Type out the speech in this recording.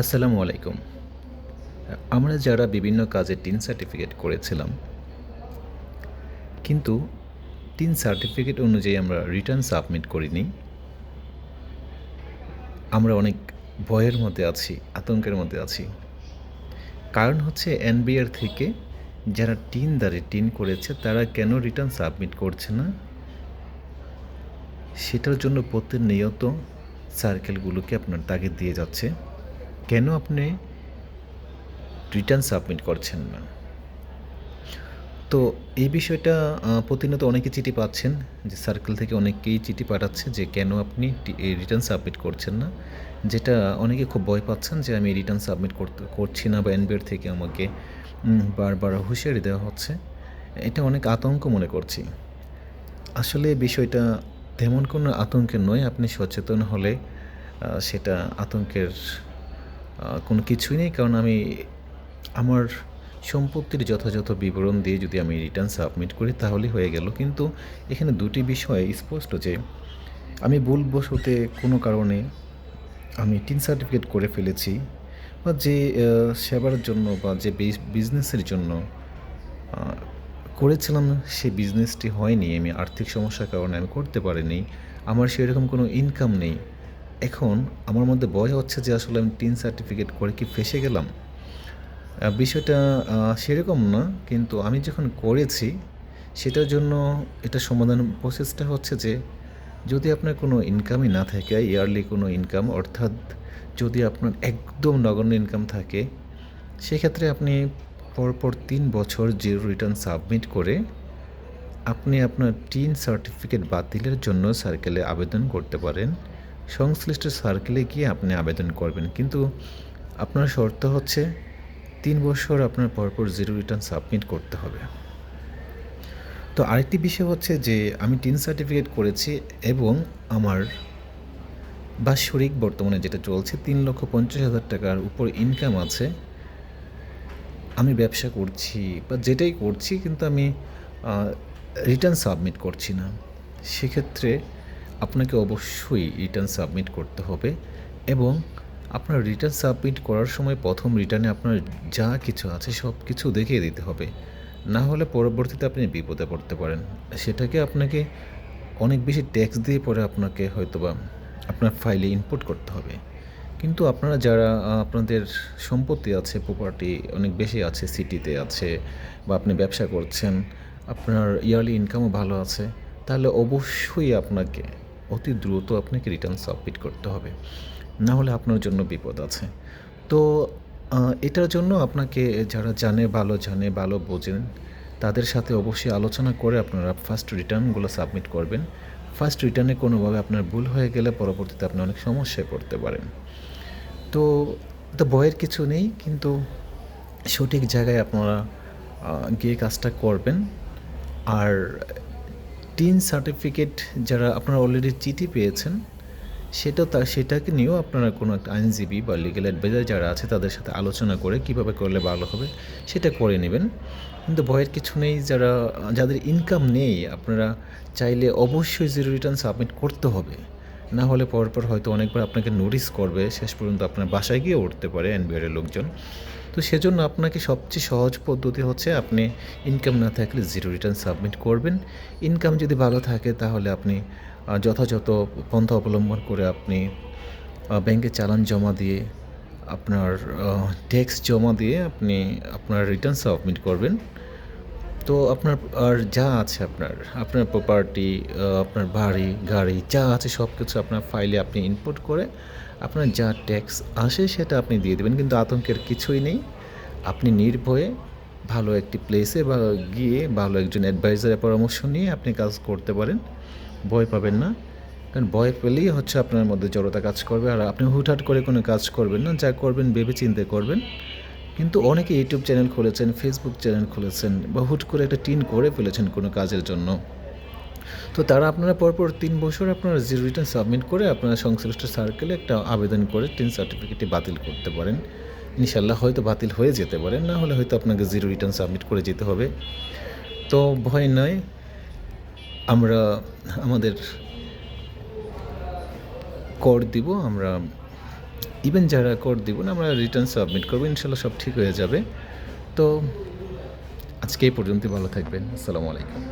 আসসালামু আলাইকুম। আমরা যারা বিভিন্ন কাজে টিন সার্টিফিকেট করেছিলাম, কিন্তু টিন সার্টিফিকেট অনুযায়ী আমরা রিটার্ন সাবমিট করিনি, আমরা অনেক ভয়ের মধ্যে আছি, আতঙ্কের মধ্যে আছি। কারণ হচ্ছে এনবিআর থেকে যারা টিন দ্বারে টিন করেছে, তারা কেন রিটার্ন সাবমিট করছে না? সেটার জন্য প্রতিনিয়ত সার্কেলগুলোকে আপনার তাগিদ দিয়ে যাচ্ছে। কেন আপনি রিটার্ন সাবমিট করছেন না? তো এই বিষয়টা প্রতিনিয়ত অনেকে চিঠি পাচ্ছেন, যে সার্কেল থেকে অনেকেই চিঠি পাঠাচ্ছে যে কেন আপনি রিটার্ন সাবমিট করছেন না? যেটা অনেকে খুব ভয় পাচ্ছেন যে আমি রিটার্ন সাবমিট করতে, করছি না বা এনবিআর থেকে আমাকে বারবার হুঁশিয়ারি দেওয়া হচ্ছে। এটা অনেক আতঙ্ক মনে করছি। আসলে বিষয়টা তেমন কোনো আতঙ্কের নয়, আপনি সচেতন হলে সেটা আতঙ্কের কোনো কিছুই নেই, কারণ আমি আমার সম্পত্তির যথাযথ বিবরণ দিয়ে যদি আমি রিটার্ন সাবমিট করি, তাহলেই হয়ে গেল। কিন্তু এখানে দুটি বিষয় স্পষ্ট যে, আমি ভুলবশতে কোনো কারণে আমি টিন সার্টিফিকেট করে ফেলেছি বা যে সেবার জন্য বা যে বিজনেসের জন্য করেছিলাম সেই বিজনেসটি হয়নি, আমি আর্থিক সমস্যার কারণে আমি করতে পারিনি, আমার সেরকম কোনো ইনকাম নেই। এখন আমার মধ্যে ভয় হচ্ছে যে আসলে আমি টিন সার্টিফিকেট করে কি ফেসে গেলাম? বিষয়টা সেরকম না, কিন্তু আমি যখন করেছি, সেটার জন্য এটা সমাধান প্রসেসটা হচ্ছে যে, যদি আপনার কোনো ইনকামই না থাকে ইয়ারলি কোনো ইনকাম অর্থাৎ যদি আপনার একদম নগণ্য ইনকাম থাকে, সেক্ষেত্রে আপনি পরপর তিন বছর জিরো রিটার্ন সাবমিট করে, আপনি আপনার টিন সার্টিফিকেট বাতিলের জন্য সার্কেলে আবেদন করতে পারেন। সংশ্লিষ্ট সার্কেলে গিয়ে আপনি আবেদন করবেন। কিন্তু আপনার শর্ত হচ্ছে তিন বছর আপনার পরপর জিরো রিটার্ন সাবমিট করতে হবে। তো আরেকটি বিষয় হচ্ছে যে, আমি টিন সার্টিফিকেট করেছি এবং আমার বাৎসরিক বর্তমানে যেটা চলছে তিন লক্ষ পঞ্চাশ হাজার টাকার উপর ইনকাম আছে। আমি ব্যবসা করছি বা যেটাই করছি কিন্তু আমি রিটার্ন সাবমিট করছি না। সেক্ষেত্রে আপনাকে অবশ্যই রিটার্ন সাবমিট করতে হবে এবং আপনার রিটার্ন সাবমিট করার সময় প্রথম রিটার্নে আপনার যা কিছু আছে সব কিছু দেখিয়ে দিতে হবে। না হলে পরবর্তীতে আপনি বিপদে পড়তে পারেন। সেটাকে আপনাকে অনেক বেশি ট্যাক্স দিয়ে পরে আপনাকে হয়তোবা আপনার ফাইলে ইনপুট করতে হবে। কিন্তু আপনারা যারা আপনাদের সম্পত্তি আছে প্রপার্টি অনেক বেশি আছে সিটিতে আছে বা আপনি ব্যবসা করছেন, আপনার ইয়ারলি ইনকামও ভালো আছে, তাহলে অবশ্যই আপনাকে অতি দ্রুত আপনাকে রিটার্ন সাবমিট করতে হবে। না হলে আপনার জন্য বিপদ আছে। তো এটার জন্য আপনাকে যারা জানে, ভালো জানে, ভালো বোঝেন, তাদের সাথে অবশ্যই আলোচনা করে আপনারা ফার্স্ট রিটার্নগুলো সাবমিট করবেন। ফার্স্ট রিটার্নে কোনোভাবে আপনার ভুল হয়ে গেলে পরবর্তীতে আপনি অনেক সমস্যায় পড়তে পারেন। তো তো ভয়ের কিছু নেই, কিন্তু সঠিক জায়গায় আপনারা গিয়ে কাজটা করবেন। আর টিন সার্টিফিকেট যারা আপনারা অলরেডি চিঠি পেয়েছেন, সেটা তা, সেটাকে নিয়েও আপনারা কোনো একটা আইনজীবী বা লিগেল অ্যাডভাইজার যারা আছে, তাদের সাথে আলোচনা করে কীভাবে করলে ভালো হবে, সেটা করে নেবেন। কিন্তু ভয়ের কিছু নেই, যারা, যাদের ইনকাম নেই, আপনারা চাইলে অবশ্যই জিরো রিটার্ন সাবমিট করতে হবে। না হলে পরপর হয়তো অনেকবার আপনাকে নোটিশ করবে, শেষ পর্যন্ত আপনার বাসায় গিয়ে উঠতে পারে এনবিআরের লোকজন। তো সেজন্য আপনাকে সবচেয়ে সহজ পদ্ধতি হচ্ছে আপনি ইনকাম না থাকলে জিরো রিটার্ন সাবমিট করবেন। ইনকাম যদি ভালো থাকে তাহলে আপনি যথাযথ পন্থা অবলম্বন করে আপনি ব্যাংকে চালান জমা দিয়ে আপনার ট্যাক্স জমা দিয়ে আপনি আপনার রিটার্ন সাবমিট করবেন। তো আপনার, আর যা আছে আপনার আপনার প্রপার্টি আপনার বাড়ি, গাড়ি, যা আছে সব কিছু আপনার ফাইলে আপনি ইনপুট করে আপনার যা ট্যাক্স আসে সেটা আপনি দিয়ে দেবেন, কিন্তু আতঙ্কের কিছুই নেই। আপনি নির্ভয়ে ভালো একটি প্লেসে বা গিয়ে ভালো একজন অ্যাডভাইজারের পরামর্শ নিয়ে আপনি কাজ করতে পারেন। ভয় পাবেন না, কারণ ভয় পেলেই হচ্ছে আপনার মধ্যে জড়তা কাজ করবে। আর আপনি হুটহাট করে কোনো কাজ করবেন না, যা করবেন ভেবে চিন্তে করবেন। কিন্তু অনেকে ইউটিউব চ্যানেল খুলেছেন ফেসবুক চ্যানেল খুলেছেন বা হুট করে একটা টিন করে ফেলেছেন কোনো কাজের জন্য। তো তারা আপনারা পরপর তিন বছর আপনারা জিরো রিটার্ন সাবমিট করে আপনারা সংশ্লিষ্ট সার্কেলে একটা আবেদন করে টিন সার্টিফিকেটটি বাতিল করতে পারেন। ইনশাল্লাহ হয়তো বাতিল হয়ে যেতে পারেন না হলে হয়তো আপনাকে জিরো রিটার্ন সাবমিট করে যেতে হবে। তো ভয় নয় আমরা আমাদের কর দিব, আমরা ইভেন যারা কোড দিব না, আমরা রিটার্ন সাবমিট করব, ইনশাল্লাহ সব ঠিক হয়ে যাবে। তো আজকে এই পর্যন্ত ভালো থাকবেন। আসসালামু আলাইকুম।